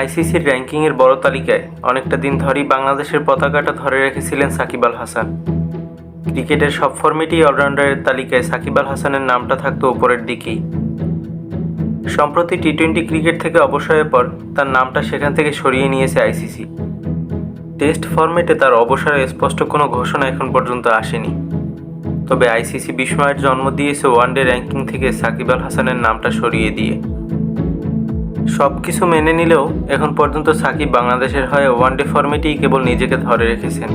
আইসিসির র্যাঙ্কিংয়ের বড় তালিকায় অনেকটা দিন ধরেই বাংলাদেশের পতাকাটা ধরে রেখেছিলেন সাকিব আল হাসান। ক্রিকেটের সব ফর্মেটেই অলরাউন্ডারের তালিকায় সাকিব আল হাসানের নামটা থাকতো ওপরের দিকেই। সম্প্রতি টি টোয়েন্টি ক্রিকেট থেকে অবসরের পর তার নামটা সেখান থেকে সরিয়ে নিয়েছে আইসিসি। টেস্ট ফরম্যাটে তার অবসরের স্পষ্ট কোনো ঘোষণা এখন পর্যন্ত আসেনি। তবে আইসিসি বিস্ময়ের জন্ম দিয়েছে ওয়ানডে র্যাঙ্কিং থেকে সাকিব আল হাসানের নামটা সরিয়ে দিয়ে। সব কিছু মেনে নিলেও এখন পর্যন্ত সাকিব বাংলাদেশের হয়ে ওয়ানডে ফরম্যাটেই কেবল নিজেকে ধরে রেখেছেন।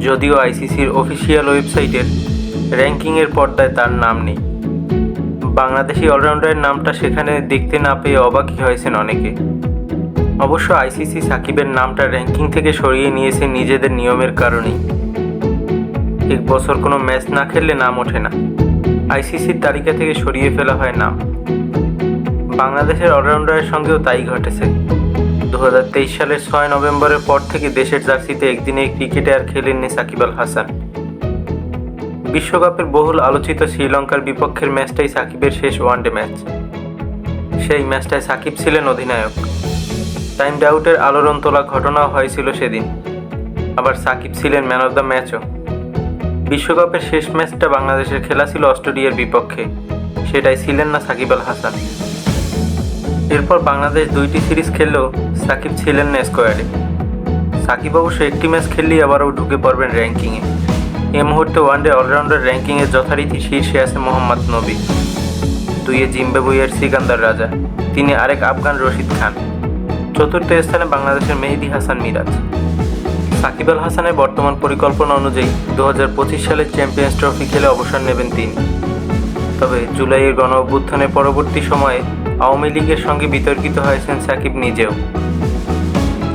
যদিও আইসিসির অফিসিয়াল ওয়েবসাইটের র্যাঙ্কিংয়ের পর্দায় তার নাম নেই। বাংলাদেশি অলরাউন্ডারের নামটা সেখানে দেখতে না পেয়ে অবাকই হয়েছেন অনেকে। অবশ্য আইসিসি সাকিবের নামটা র্যাঙ্কিং থেকে সরিয়ে নিয়েছে নিজেদের নিয়মের কারণেই। এক বছর কোনো ম্যাচ না খেললে নাম ওঠে না। আইসিসির তালিকা থেকে সরিয়ে ফেলা হয় নাম। বাংলাদেশের অলরাউন্ডারের সঙ্গেও তাই ঘটেছে। দু হাজার তেইশ সালের ছয় নভেম্বরের পর থেকে দেশের জার্সিতে একদিনে ক্রিকেটে আর খেলেননি সাকিব আল হাসান। বিশ্বকাপের বহুল আলোচিত শ্রীলঙ্কার বিপক্ষের ম্যাচটাই সাকিবের শেষ ওয়ানডে ম্যাচ। সেই ম্যাচটায় সাকিব ছিলেন অধিনায়ক। টাইম আউটের আলোড়ন তোলা ঘটনাও হয়েছিল সেদিন। আবার সাকিব ছিলেন ম্যান অফ দ্য ম্যাচও। বিশ্বকাপের শেষ ম্যাচটা বাংলাদেশের খেলা ছিল অস্ট্রেলিয়ার বিপক্ষে। সেটাই ছিলেন না সাকিব আল হাসান। এরপর বাংলাদেশ দুইটি সিরিজ খেললেও সাকিব ছিলেন না স্কোয়াডে। সাকিব অবশ্য একটি ম্যাচ খেললেই আবারও ঢুকে পড়বেন র্যাঙ্কিংয়ে। এ মুহূর্তে ওয়ানডে অলরাউন্ডার র্যাঙ্কিংয়ে যথারীতি শীর্ষে আছে মোহাম্মদ নবী, দুইয়ে জিম্বাবুয়ের সিকান্দার রাজা, তিনি আরেক আফগান রশিদ খান। চতুর্থ স্থানে বাংলাদেশের মেহেদি হাসান মিরাজ। সাকিব আল হাসানের বর্তমান পরিকল্পনা অনুযায়ী দু সালের চ্যাম্পিয়ন্স ট্রফি খেলে অবসর নেবেন তিনি। তবে জুলাইয়ের গণ অভ্যুত্থানের পরবর্তী সময়ে আওয়ামী লীগের সঙ্গে বিতর্কিত হয়েছেন সাকিব নিজেও।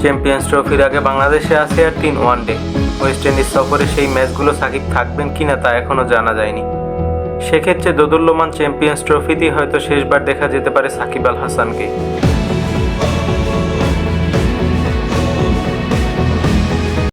চ্যাম্পিয়ন্স ট্রফির আগে বাংলাদেশে আছে আর তিন ওয়ানডে ওয়েস্ট ইন্ডিজ সফরে সেই ম্যাচগুলো সাকিব থাকবেন কি না তা এখনও জানা যায়নি। সেক্ষেত্রে দোদুল্যমান চ্যাম্পিয়ন্স ট্রফিতেই হয়তো শেষবার দেখা যেতে পারে সাকিব আল হাসানকে।